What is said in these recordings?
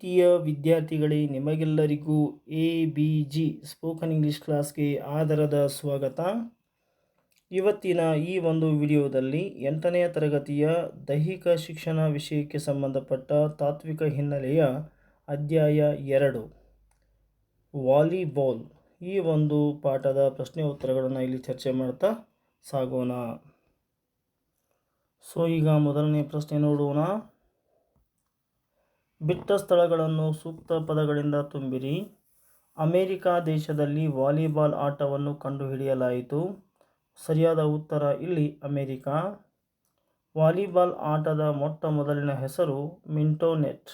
ಪ್ರೀತಿಯ ವಿದ್ಯಾರ್ಥಿಗಳೇ, ನಿಮಗೆಲ್ಲರಿಗೂ A B G spoken English ಕ್ಲಾಸ್ಗೆ ಆದರದ ಸ್ವಾಗತ. ಇವತ್ತಿನ ಈ ಒಂದು ವಿಡಿಯೋದಲ್ಲಿ ಎಂಟನೆಯ ತರಗತಿಯ ದೈಹಿಕ ಶಿಕ್ಷಣ ವಿಷಯಕ್ಕೆ ಸಂಬಂಧಪಟ್ಟ ತಾತ್ವಿಕ ಹಿನ್ನೆಲೆಯ ಅಧ್ಯಾಯ ಎರಡು, ವಾಲಿಬಾಲ್. ಈ ಒಂದು ಪಾಠದ ಪ್ರಶ್ನೆ ಉತ್ತರಗಳನ್ನು ಇಲ್ಲಿ ಚರ್ಚೆ ಮಾಡ್ತಾ ಸಾಗೋಣ. ಸೊ, ಈಗ ಮೊದಲನೇ ಪ್ರಶ್ನೆ ನೋಡೋಣ. ಬಿಟ್ಟ ಸ್ಥಳಗಳನ್ನು ಸೂಕ್ತ ಪದಗಳಿಂದ ತುಂಬಿರಿ. ಅಮೇರಿಕಾ ದೇಶದಲ್ಲಿ ವಾಲಿಬಾಲ್ ಆಟವನ್ನು ಕಂಡುಹಿಡಿಯಲಾಯಿತು. ಸರಿಯಾದ ಉತ್ತರ ಇಲ್ಲಿ ಅಮೇರಿಕಾ. ವಾಲಿಬಾಲ್ ಆಟದ ಮೊಟ್ಟ ಮೊದಲಿನ ಹೆಸರು ಮಿಂಟೋನೆಟ್.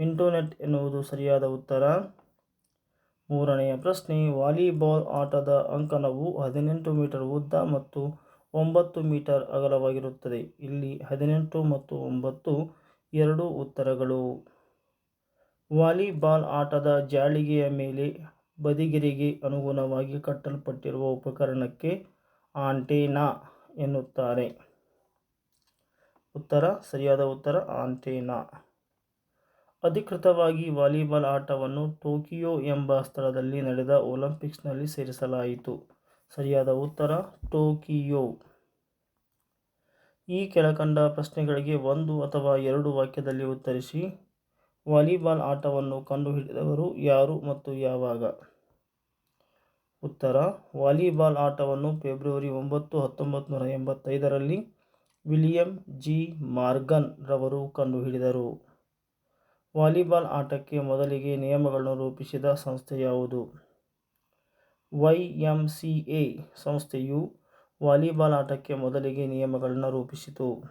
ಮಿಂಟೋನೆಟ್ ಎನ್ನುವುದು ಸರಿಯಾದ ಉತ್ತರ. ಮೂರನೆಯ ಪ್ರಶ್ನೆ, ವಾಲಿಬಾಲ್ ಆಟದ ಅಂಕಣವು ಹದಿನೆಂಟು ಮೀಟರ್ ಉದ್ದ ಮತ್ತು ಒಂಬತ್ತು ಮೀಟರ್ ಅಗಲವಾಗಿರುತ್ತದೆ. ಇಲ್ಲಿ ಹದಿನೆಂಟು ಮತ್ತು ಒಂಬತ್ತು ಎರಡು ಉತ್ತರಗಳು. ವಾಲಿಬಾಲ್ ಆಟದ ಜಾಳಿಗೆಯ ಮೇಲೆ ಬದಿಗೆರೆಗೆ ಅನುಗುಣವಾಗಿ ಕಟ್ಟಲ್ಪಟ್ಟಿರುವ ಉಪಕರಣಕ್ಕೆ ಆಂಟೇನಾ ಎನ್ನುತ್ತಾರೆ. ಉತ್ತರ, ಸರಿಯಾದ ಉತ್ತರ, ಆಂಟೇನಾ. ಅಧಿಕೃತವಾಗಿ ವಾಲಿಬಾಲ್ ಆಟವನ್ನು ಟೋಕಿಯೋ ಎಂಬ ಸ್ಥಳದಲ್ಲಿ ನಡೆದ ಒಲಿಂಪಿಕ್ಸ್ನಲ್ಲಿ ಸೇರಿಸಲಾಯಿತು. ಸರಿಯಾದ ಉತ್ತರ, ಟೋಕಿಯೋ. ಈ ಕೆಳಕಂಡ ಪ್ರಶ್ನೆಗಳಿಗೆ ಒಂದು ಅಥವಾ ಎರಡು ವಾಕ್ಯದಲ್ಲಿ ಉತ್ತರಿಸಿ. ವಾಲಿಬಾಲ್ ಆಟವನ್ನು ಕಂಡುಹಿಡಿದವರು ಯಾರು ಮತ್ತು ಯಾವಾಗ? ಉತ್ತರ, ವಾಲಿಬಾಲ್ ಆಟವನ್ನು ಫೆಬ್ರವರಿ ಒಂಬತ್ತು ಹತ್ತೊಂಬತ್ತು ನೂರ ಎಂಬತ್ತೈದರಲ್ಲಿ ವಿಲಿಯಂ ಜಿ. ಮಾರ್ಗನ್ ರವರು ಕಂಡುಹಿಡಿದರು. ವಾಲಿಬಾಲ್ ಆಟಕ್ಕೆ ಮೊದಲಿಗೆ ನಿಯಮಗಳನ್ನು ರೂಪಿಸಿದ ಸಂಸ್ಥೆ ಯಾವುದು? ವೈ ಎಂ ಸಿ ಎ ಸಂಸ್ಥೆಯು ವಾಲಿಬಾಲ್ ಆಟಕ್ಕೆ ಮೊದಲಿಗೆ ನಿಯಮಗಳನ್ನು ರೂಪಿಸಿತು.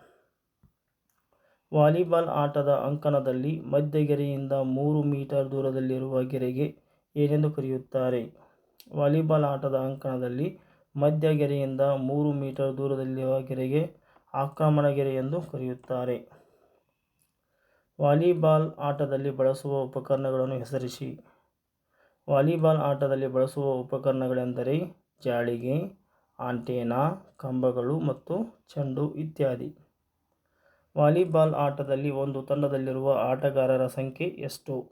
ವಾಲಿಬಾಲ್ ಆಟದ ಅಂಕಣದಲ್ಲಿ ಮಧ್ಯಗೆರೆಯಿಂದ ಮೂರು ಮೀಟರ್ ದೂರದಲ್ಲಿರುವ ಗೆರೆಗೆ ಏನೆಂದು ಕರೆಯುತ್ತಾರೆ? ವಾಲಿಬಾಲ್ ಆಟದ ಅಂಕಣದಲ್ಲಿ ಮಧ್ಯಗೆರೆಯಿಂದ ಮೂರು ಮೀಟರ್ ದೂರದಲ್ಲಿರುವ ಗೆರೆಗೆ ಆಕ್ರಮಣ ಗೆರೆ ಎಂದು ಕರೆಯುತ್ತಾರೆ. ವಾಲಿಬಾಲ್ ಆಟದಲ್ಲಿ ಬಳಸುವ ಉಪಕರಣಗಳನ್ನು ಹೆಸರಿಸಿ. ವಾಲಿಬಾಲ್ ಆಟದಲ್ಲಿ ಬಳಸುವ ಉಪಕರಣಗಳೆಂದರೆ ಜಾಳಿಗೆ ಆಂಟೇನಾ, ಕಂಬಗಳು ಮತ್ತು ಚೆಂಡು ಇತ್ಯಾದಿ. ವಾಲಿಬಾಲ್ ಆಟದಲ್ಲಿ ಒಂದು ತಂಡದಲ್ಲಿರುವ ಆಟಗಾರರ ಸಂಖ್ಯೆ ಎಷ್ಟು?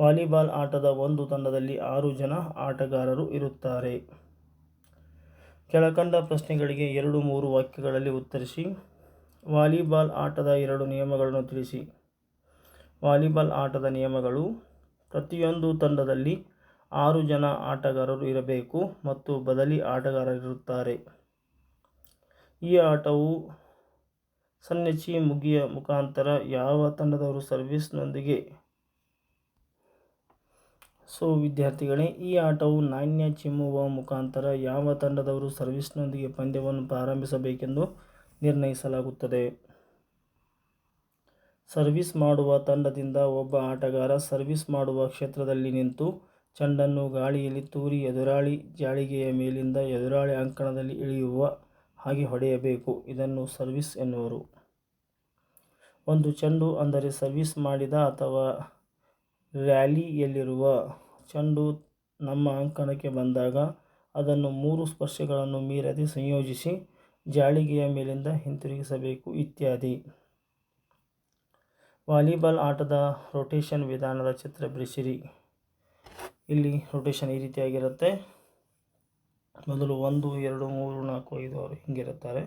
ವಾಲಿಬಾಲ್ ಆಟದ ಒಂದು ತಂಡದಲ್ಲಿ ಆರು ಜನ ಆಟಗಾರರು ಇರುತ್ತಾರೆ. ಕೆಳಕಂಡ ಪ್ರಶ್ನೆಗಳಿಗೆ ಎರಡು ಮೂರು ವಾಕ್ಯಗಳಲ್ಲಿ ಉತ್ತರಿಸಿ. ವಾಲಿಬಾಲ್ ಆಟದ ಎರಡು ನಿಯಮಗಳನ್ನು ತಿಳಿಸಿ. ವಾಲಿಬಾಲ್ ಆಟದ ನಿಯಮಗಳು, ಪ್ರತಿಯೊಂದು ತಂಡದಲ್ಲಿ ಆರು ಜನ ಆಟಗಾರರು ಇರಬೇಕು ಮತ್ತು ಬದಲಿ ಆಟಗಾರರಿರುತ್ತಾರೆ. ಈ ಆಟವು ಸನ್ನೆಚ್ಚಿ ಮುಗಿಯ ಮುಖಾಂತರ ಯಾವ ತಂಡದವರು ಸರ್ವಿಸ್ನೊಂದಿಗೆ? ಸೊ, ವಿದ್ಯಾರ್ಥಿಗಳೇ, ಈ ಆಟವು ನಾಣ್ಯ ಚಿಮ್ಮುವ ಮುಖಾಂತರ ಯಾವ ತಂಡದವರು ಸರ್ವಿಸ್ನೊಂದಿಗೆ ಪಂದ್ಯವನ್ನು ಪ್ರಾರಂಭಿಸಬೇಕೆಂದು ನಿರ್ಣಯಿಸಲಾಗುತ್ತದೆ. ಸರ್ವಿಸ್ ಮಾಡುವ ತಂಡದಿಂದ ಒಬ್ಬ ಆಟಗಾರ ಸರ್ವಿಸ್ ಮಾಡುವ ಕ್ಷೇತ್ರದಲ್ಲಿ ನಿಂತು ಚೆಂಡನ್ನು ಗಾಳಿಯಲ್ಲಿ ತೂರಿ ಎದುರಾಳಿ ಜಾಳಿಗೆಯ ಮೇಲಿಂದ ಎದುರಾಳಿ ಅಂಕಣದಲ್ಲಿ ಇಳಿಯುವ ಹಾಗೆ ಹೊಡೆಯಬೇಕು. ಇದನ್ನು ಸರ್ವಿಸ್ ಎನ್ನುವರು. ಒಂದು ಚೆಂಡು ಅಂದರೆ ಸರ್ವಿಸ್ ಮಾಡಿದ ಅಥವಾ ರ್ಯಾಲಿಯಲ್ಲಿರುವ ಚೆಂಡು ನಮ್ಮ ಅಂಕಣಕ್ಕೆ ಬಂದಾಗ ಅದನ್ನು ಮೂರು ಸ್ಪರ್ಶಗಳನ್ನು ಮೀರದೆ ಸಂಯೋಜಿಸಿ ಜಾಳಿಗೆಯ ಮೇಲಿಂದ ಹಿಂತಿರುಗಿಸಬೇಕು ಇತ್ಯಾದಿ. ವಾಲಿಬಾಲ್ ಆಟದ ರೊಟೇಷನ್ ವಿಧಾನದ ಚಿತ್ರ ಬಿಡಿಸಿರಿ. ಇಲ್ಲಿ ರೊಟೇಷನ್ ಈ ರೀತಿಯಾಗಿರುತ್ತೆ. ಮೊದಲು ಒಂದು, ಎರಡು, ಮೂರು, ನಾಲ್ಕು, ಐದು ಅವರು ಹಿಂಗಿರುತ್ತಾರೆ.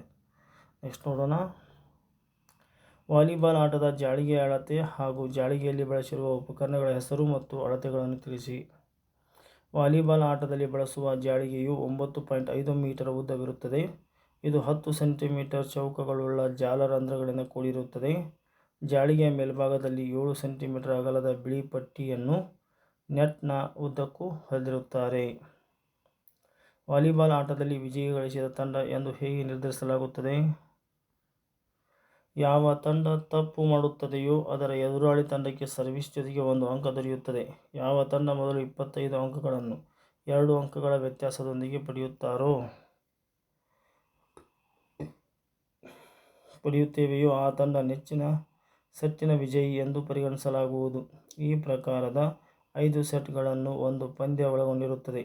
ನೆಕ್ಸ್ಟ್ ನೋಡೋಣ. ವಾಲಿಬಾಲ್ ಆಟದ ಜಾಳಿಗೆ ಅಳತೆ ಹಾಗೂ ಜಾಳಿಗೆಯಲ್ಲಿ ಬಳಸಿರುವ ಉಪಕರಣಗಳ ಹೆಸರು ಮತ್ತು ಅಳತೆಗಳನ್ನು ತಿಳಿಸಿ. ವಾಲಿಬಾಲ್ ಆಟದಲ್ಲಿ ಬಳಸುವ ಜಾಳಿಗೆಯು ಒಂಬತ್ತು ಪಾಯಿಂಟ್ ಐದು ಮೀಟರ್ ಉದ್ದವಿರುತ್ತದೆ. ಇದು ಹತ್ತು ಸೆಂಟಿಮೀಟರ್ ಚೌಕಗಳುಳ್ಳ ಜಾಲರಂಧ್ರಗಳಿಂದ ಕೂಡಿರುತ್ತದೆ. ಜಾಳಿಗೆಯ ಮೇಲ್ಭಾಗದಲ್ಲಿ ಏಳು ಸೆಂಟಿಮೀಟರ್ ಅಗಲದ ಬಿಳಿ ಪಟ್ಟಿಯನ್ನು ನೆಟ್ನ ಉದ್ದಕ್ಕೂ ಹರಿದಿರುತ್ತಾರೆ ವಾಲಿಬಾಲ್ ಆಟದಲ್ಲಿ ವಿಜಯ ಗಳಿಸಿದ ತಂಡ ಎಂದು ಹೇಗೆ ನಿರ್ಧರಿಸಲಾಗುತ್ತದೆ? ಯಾವ ತಂಡ ತಪ್ಪು ಮಾಡುತ್ತದೆಯೋ ಅದರ ಎದುರಾಳಿ ತಂಡಕ್ಕೆ ಸರ್ವಿಸ್ ಜೊತೆಗೆ ಒಂದು ಅಂಕ ದೊರೆಯುತ್ತದೆ. ಯಾವ ತಂಡ ಮೊದಲು ಇಪ್ಪತ್ತೈದು ಅಂಕಗಳನ್ನು ಎರಡು ಅಂಕಗಳ ವ್ಯತ್ಯಾಸದೊಂದಿಗೆ ಪಡೆಯುತ್ತಾರೋ? ಪಡೆಯುತ್ತೇವೆಯೋ ಆ ತಂಡ ನೆಚ್ಚಿನ ಸೆಟ್ಟಿನ ವಿಜಯಿ ಎಂದು ಪರಿಗಣಿಸಲಾಗುವುದು. ಈ ಪ್ರಕಾರದ ಐದು ಸೆಟ್ಗಳನ್ನು ಒಂದು ಪಂದ್ಯ ಒಳಗೊಂಡಿರುತ್ತದೆ.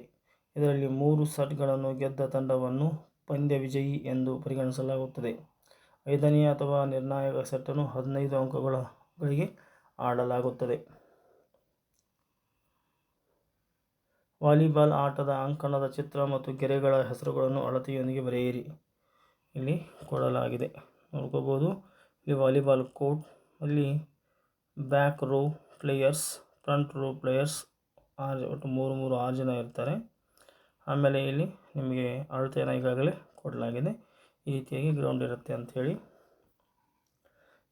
ಇದರಲ್ಲಿ ಮೂರು ಸೆಟ್ಗಳನ್ನು ಗೆದ್ದ ತಂಡವನ್ನು ಪಂದ್ಯ ವಿಜಯಿ ಎಂದು ಪರಿಗಣಿಸಲಾಗುತ್ತದೆ. ಐದನೇ ಅಥವಾ ನಿರ್ಣಾಯಕ ಸೆಟ್ಟನ್ನು ಹದಿನೈದು ಅಂಕಗಳ ಗಳಿಗೆ ಆಡಲಾಗುತ್ತದೆ. ವಾಲಿಬಾಲ್ ಆಟದ ಅಂಕಣದ ಚಿತ್ರ ಮತ್ತು ಗೆರೆಗಳ ಹೆಸರುಗಳನ್ನು ಅಳತೆಯೊಂದಿಗೆ ಬರೆಯಿರಿ. ಇಲ್ಲಿ ಕೊಡಲಾಗಿದೆ. ನೋಡ್ಕೋಬೋದು. ಇಲ್ಲಿ ವಾಲಿಬಾಲ್ ಕೋರ್ಟ್, ಅಲ್ಲಿ back row players front row players ಆರು ಒಟ್ಟು ಮೂರು ಮೂರು ಆರು ಜನ ಇರ್ತಾರೆ. ಆಮೇಲೆ ಇಲ್ಲಿ ನಿಮಗೆ ಅಳತೆಯನ್ನು ಈಗಾಗಲೇ ಕೊಡಲಾಗಿದೆ. ಈ ರೀತಿಯಾಗಿ ಗ್ರೌಂಡ್ ಇರುತ್ತೆ ಅಂಥೇಳಿ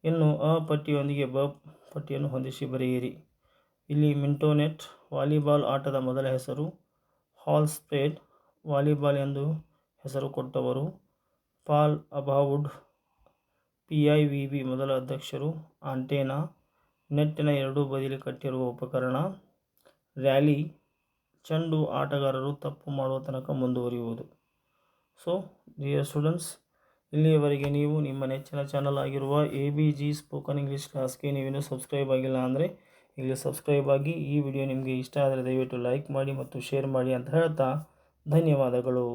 ಇನ್ನು ಅ ಪಟ್ಟಿಯೊಂದಿಗೆ ಬ ಪಟ್ಟಿಯನ್ನು ಹೊಂದಿಸಿ ಬರೆಯಿರಿ. ಇಲ್ಲಿ ಮಿಂಟೋನೆಟ್ ವಾಲಿಬಾಲ್ ಆಟದ ಮೊದಲ ಹೆಸರು, ಹಾಲ್ ಸ್ಪೇಡ್ ವಾಲಿಬಾಲ್ ಎಂದು ಹೆಸರು ಕೊಟ್ಟವರು, ಪಾಲ್ ಅಬಾವುಡ್, ಪಿ ಐ ವಿ ಬಿ ಮೊದಲ ಅಧ್ಯಕ್ಷರು, ಆಂಟೇನಾ ನೆಟ್ಟಿನ ಎರಡೂ ಬದಿಲಿ ಕಟ್ಟಿರುವ ಉಪಕರಣ, ರ್ಯಾಲಿ, ಚೆಂಡು ಆಟಗಾರರು ತಪ್ಪು ಮಾಡುವ ತನಕ ಮುಂದುವರಿಯುವುದು. ಸೊ ಡಿಯರ್ ಸ್ಟೂಡೆಂಟ್ಸ್ ಇಲ್ಲಿಯವರೆಗೆ ನೀವು ನಿಮ್ಮ ನೆಚ್ಚಿನ ಚಾನಲ್ ಆಗಿರುವ A B G spoken English ಕ್ಲಾಸ್ಗೆ ನೀವೇನು ಸಬ್ಸ್ಕ್ರೈಬ್ ಆಗಿಲ್ಲ ಅಂದರೆ ಇಲ್ಲಿ ಸಬ್ಸ್ಕ್ರೈಬ್ ಆಗಿ ಈ ವಿಡಿಯೋ ನಿಮಗೆ ಇಷ್ಟ ಆದರೆ ದಯವಿಟ್ಟು ಲೈಕ್ ಮಾಡಿ ಮತ್ತು ಶೇರ್ ಮಾಡಿ ಅಂತ ಹೇಳ್ತಾ ಧನ್ಯವಾದಗಳು.